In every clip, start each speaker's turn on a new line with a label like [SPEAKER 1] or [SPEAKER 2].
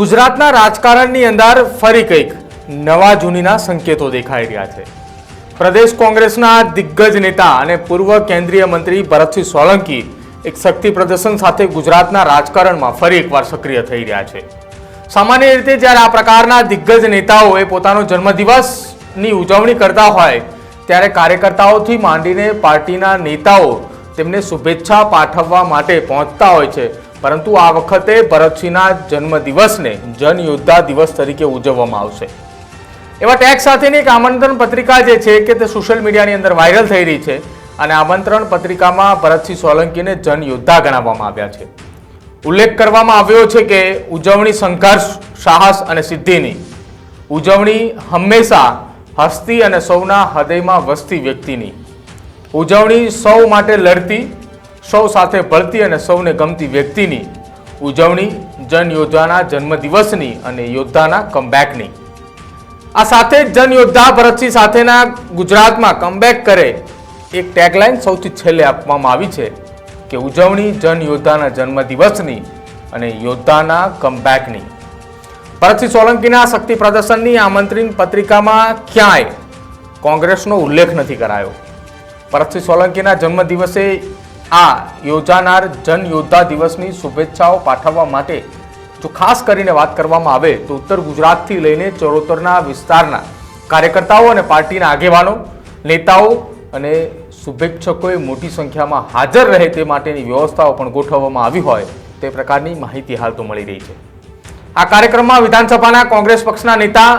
[SPEAKER 1] ગુજરાતના રાજકારણની અંદર ફરી કંઈક નવા જૂનીના સંકેતો દેખાઈ રહ્યા છે. પ્રદેશ કોંગ્રેસના દિગ્ગજ નેતા અને પૂર્વ કેન્દ્રીય મંત્રી ભરતસિંહ સોલંકી એક શક્તિ પ્રદર્શન સાથે ગુજરાતના રાજકારણમાં ફરી એકવાર સક્રિય થઈ રહ્યા છે. સામાન્ય રીતે જ્યારે આ પ્રકારના દિગ્ગજ નેતાઓએ પોતાનો જન્મદિવસની ઉજવણી કરતા હોય, ત્યારે કાર્યકર્તાઓથી માંડીને પાર્ટીના નેતાઓ તેમને શુભેચ્છા પાઠવવા માટે પહોંચતા હોય છે. પરંતુ આ વખતે ભરતસિંહના જન્મદિવસને જન યોદ્ધા દિવસ તરીકે ઉજવવામાં આવશે. એવા ટેગ સાથેની એક આમંત્રણ પત્રિકા જે છે કે તે સોશિયલ મીડિયાની અંદર વાયરલ થઈ રહી છે અને આમંત્રણ પત્રિકામાં ભરતસિંહ સોલંકીને જન યોદ્ધા ગણાવવામાં આવ્યા છે. ઉલ્લેખ કરવામાં આવ્યો છે કે ઉજવણી સંઘર્ષ સાહસ અને સિદ્ધિની. ઉજવણી હંમેશા હસ્તી અને સૌના હૃદયમાં વસતી વ્યક્તિની. ઉજવણી સૌ માટે લડતી સૌ સાથે ભળતી અને સૌને ગમતી વ્યક્તિની ઉજવણી જન યોદ્ધાના જન્મદિવસની અને યોદ્ધાના કમબેકની આ સાથે જન યોદ્ધા ભરતસિંહ સાથેના ગુજરાતમાં કમબેક કરે એક ટેગલાઇન સૌથી છેલ્લે આપવામાં આવી છે કે ઉજવણી જન યોદ્ધાના જન્મદિવસની અને યોદ્ધાના કમબેકની ભરતસિંહ સોલંકીના શક્તિ પ્રદર્શનની આમંત્રિત પત્રિકામાં ક્યાંય કોંગ્રેસનો ઉલ્લેખ નથી કરાયો. ભરતસિંહ સોલંકીના જન્મદિવસે આ યોજાનાર જન યોદ્ધા દિવસની શુભેચ્છાઓ પાઠવવા માટે જો ખાસ કરીને વાત કરવામાં આવે તો ઉત્તર ગુજરાતથી લઈને ચરોતરના વિસ્તારના કાર્યકર્તાઓ અને પાર્ટીના આગેવાનો, નેતાઓ અને શુભેચ્છકોએ મોટી સંખ્યામાં હાજર રહે તે માટેની વ્યવસ્થાઓ પણ ગોઠવવામાં આવી હોય તે પ્રકારની માહિતી હાલ તો મળી રહી છે. આ કાર્યક્રમમાં વિધાનસભાના કોંગ્રેસ પક્ષના નેતા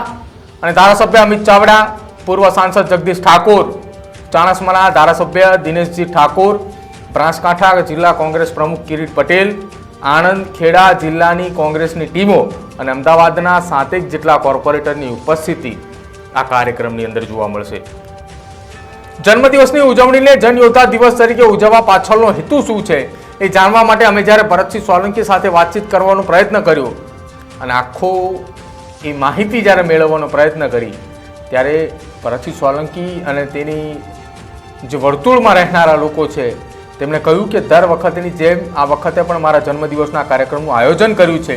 [SPEAKER 1] અને ધારાસભ્ય અમિત ચાવડા, પૂર્વ સાંસદ જગદીશ ઠાકોર, ચાણસમાના ધારાસભ્ય દિનેશજી ઠાકોર બનાસકાંઠા જિલ્લા કોંગ્રેસ પ્રમુખ કિરીટ પટેલ, આણંદ ખેડા જિલ્લાની કોંગ્રેસની ટીમો અને અમદાવાદના સાતેક જેટલા કોર્પોરેટરની ઉપસ્થિતિ આ કાર્યક્રમની અંદર જોવા મળશે. જન્મદિવસની ઉજવણીને જન યોદ્ધા દિવસ તરીકે ઉજવવા પાછળનો હેતુ શું છે એ જાણવા માટે અમે જ્યારે ભરતસિંહ સોલંકી સાથે વાતચીત કરવાનો પ્રયત્ન કર્યો અને આખો એ માહિતી જ્યારે મેળવવાનો પ્રયત્ન કરી, ત્યારે ભરતસિંહ સોલંકી અને તેની જે વર્તુળમાં રહેનારા લોકો છે તેમણે કહ્યું કે દર વખતની જેમ આ વખતે પણ મારા જન્મદિવસના કાર્યક્રમનું આયોજન કર્યું છે.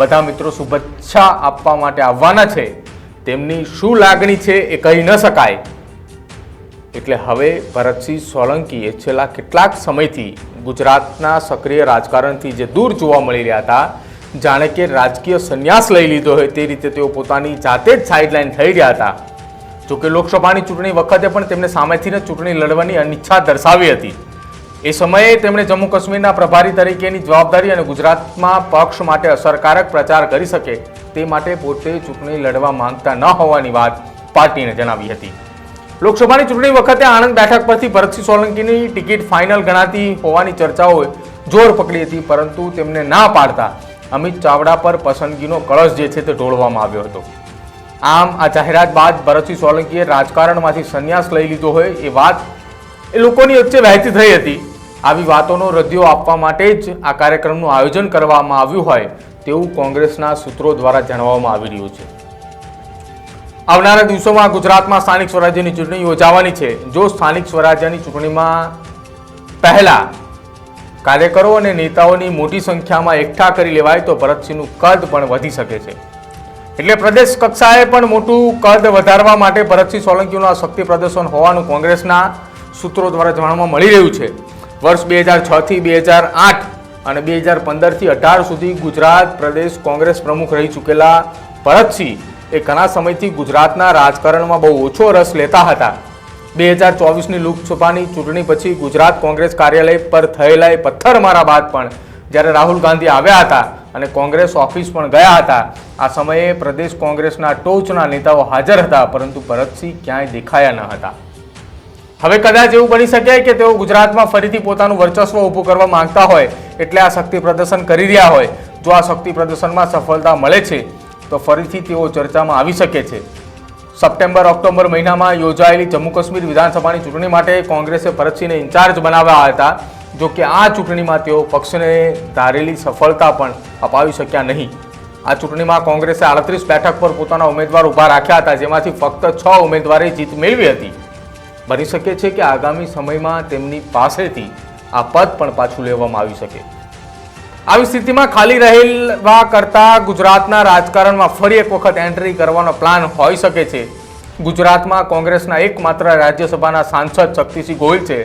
[SPEAKER 1] બધા મિત્રો શુભેચ્છા આપવા માટે આવવાના છે. તેમની શું લાગણી છે એ કહી ન શકાય. એટલે હવે ભરતસિંહ સોલંકીએ છેલ્લા કેટલાક સમયથી ગુજરાતના સક્રિય રાજકારણથી જે દૂર જોવા મળી રહ્યા હતા, જાણે કે રાજકીય સંન્યાસ લઈ લીધો હોય તે રીતે તેઓ પોતાની જાતે જ સાઇડલાઇન થઈ રહ્યા હતા. જોકે લોકસભાની ચૂંટણી વખતે પણ તેમણે સામેથી ચૂંટણી લડવાની અનિચ્છા દર્શાવી હતી. એ સમયે તેમણે જમ્મુ કાશ્મીરના પ્રભારી તરીકેની જવાબદારી અને ગુજરાતમાં પક્ષ માટે અસરકારક પ્રચાર કરી શકે તે માટે પોતે ચૂંટણી લડવા માંગતા ન હોવાની વાત પાર્ટીને જણાવી હતી. લોકસભાની ચૂંટણી વખતે આણંદ બેઠક પરથી ભરતસિંહ સોલંકીની ટિકિટ ફાઇનલ ગણાતી હોવાની ચર્ચાઓએ જોર પકડી હતી, પરંતુ તેમને ના પાડતા અમિત ચાવડા પર પસંદગીનો કળશ જે છે તે ઢોળવામાં આવ્યો હતો. આમ, આ જાહેરાત બાદ ભરતસિંહ સોલંકીએ રાજકારણમાંથી સંન્યાસ લઈ લીધો હોય એ વાત એ લોકોની વચ્ચે વહેતી થઈ હતી. આવી વાતોનો રદિયો આપવા માટે જ આ કાર્યક્રમનું આયોજન કરવામાં આવ્યું હોય તેવું કોંગ્રેસના સૂત્રો દ્વારા જણાવવામાં આવી રહ્યું છે. આવનારા દિવસોમાં ગુજરાતમાં સ્થાનિક સ્વરાજ્યની ચૂંટણી યોજાવાની છે. જો સ્થાનિક સ્વરાજ્યની ચૂંટણીમાં પહેલા કાર્યકરો અને નેતાઓની મોટી સંખ્યામાં એકઠા કરી લેવાય તો ભરતસિંહનું કદ પણ વધી શકે છે. એટલે પ્રદેશ કક્ષાએ પણ મોટું કદ વધારવા માટે ભરતસિંહ સોલંકીનું આ શક્તિ પ્રદર્શન હોવાનું કોંગ્રેસના સૂત્રો દ્વારા જાણવા મળી રહ્યું છે. વર્ષ બે હજાર છથી બે હજાર આઠ અને બે હજાર પંદરથી અઢાર સુધી ગુજરાત પ્રદેશ કોંગ્રેસ પ્રમુખ રહી ચૂકેલા ભરતસિંહ એ ઘણા સમયથી ગુજરાતના રાજકારણમાં બહુ ઓછો રસ લેતા હતા. બે હજાર ચોવીસની લોકસભાની ચૂંટણી પછી ગુજરાત કોંગ્રેસ કાર્યાલય પર થયેલા એ પથ્થરમારા બાદ પણ જ્યારે રાહુલ ગાંધી આવ્યા હતા અને કોંગ્રેસ ઓફિસ પણ ગયા હતા, આ સમયે પ્રદેશ કોંગ્રેસના ટોચના નેતાઓ હાજર હતા, પરંતુ ભરતસિંહ ક્યાંય દેખાયા ન હતા. હવે કદાચ એવું બની શકે કે તેઓ ગુજરાતમાં ફરીથી પોતાનું વર્ચસ્વ ઊભું કરવા માંગતા હોય એટલે આ શક્તિ પ્રદર્શન કરી રહ્યા હોય. જો આ શક્તિ પ્રદર્શનમાં સફળતા મળે છે, તો ફરીથી તેઓ ચર્ચામાં આવી શકે છે. સપ્ટેમ્બર, ઓક્ટોબર મહિનામાં યોજાયેલી જમ્મુ કાશ્મીર વિધાનસભાની ચૂંટણી માટે કોંગ્રેસે ભરતસિંહને ઇન્ચાર્જ બનાવ્યા હતા. જો કે આ ચૂંટણીમાં તેઓ પક્ષને ધારેલી સફળતા પણ અપાવી શક્યા નહીં. આ ચૂંટણીમાં કોંગ્રેસે આડત્રીસ બેઠક પર પોતાના ઉમેદવાર ઊભા રાખ્યા હતા, જેમાંથી ફક્ત છ ઉમેદવારે જીત મેળવી હતી. બની શકે છે કે આગામી સમયમાં તેમની પાસેથી આ પદ પણ પાછું લેવામાં આવી શકે. આવી સ્થિતિમાં ખાલી રહેવા કરતાં ગુજરાતના રાજકારણમાં ફરી એક વખત એન્ટ્રી કરવાનો પ્લાન હોઈ શકે છે. ગુજરાતમાં કોંગ્રેસના એકમાત્ર રાજ્યસભાના સાંસદ શક્તિસિંહ ગોહિલ છે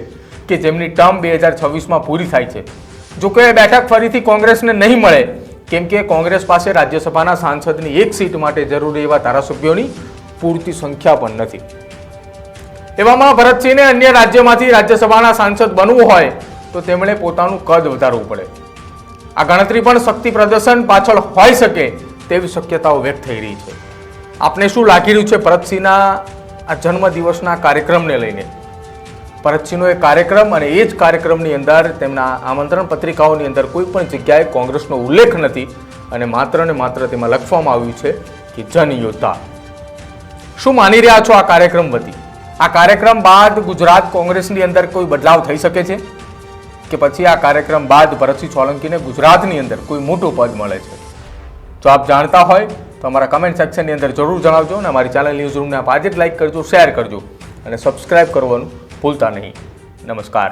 [SPEAKER 1] કે જેમની ટર્મ બે હજાર છવ્વીસમાં પૂરી થાય છે. જો કે એ બેઠક ફરીથી કોંગ્રેસને નહીં મળે, કેમ કે કોંગ્રેસ પાસે રાજ્યસભાના સાંસદની એક સીટ માટે જરૂરી એવા ધારાસભ્યોની પૂરતી સંખ્યા પણ નથી. એવામાં ભરતસિંહને અન્ય રાજ્યમાંથી રાજ્યસભાના સાંસદ બનવું હોય તો તેમણે પોતાનું કદ વધારવું પડે. આ ગણતરી પણ શક્તિ પ્રદર્શન પાછળ હોઈ શકે તેવી શક્યતાઓ વ્યક્ત થઈ રહી છે. આપને શું લાગી રહ્યું છે ભરતસિંહના આ જન્મદિવસના કાર્યક્રમને લઈને? ભરતસિંહનો એ કાર્યક્રમ અને એ જ કાર્યક્રમની અંદર તેમના આમંત્રણ પત્રિકાઓની અંદર કોઈ પણ જગ્યાએ કોંગ્રેસનો ઉલ્લેખ નથી અને માત્ર ને માત્ર તેમાં લખવામાં આવ્યું છે કે જન યોદ્ધા શું માની રહ્યા છો આ કાર્યક્રમ વતી? આ કાર્યક્રમ બાદ ગુજરાત કોંગ્રેસની અંદર કોઈ બદલાવ થઈ શકે છે? કે પછી આ કાર્યક્રમ બાદ ભરતસિંહ સોલંકીને ગુજરાતની અંદર કોઈ મોટું પદ મળે છે? જો આપ જાણતા હોય તો અમારા કમેન્ટ સેક્શનની અંદર જરૂર જણાવજો અને અમારી ચેનલ ન્યૂઝ રૂમને આપ આજે જ લાઈક કરજો શેર કરજો અને સબસ્ક્રાઇબ કરવાનું ભૂલતા નહીં. નમસ્કાર.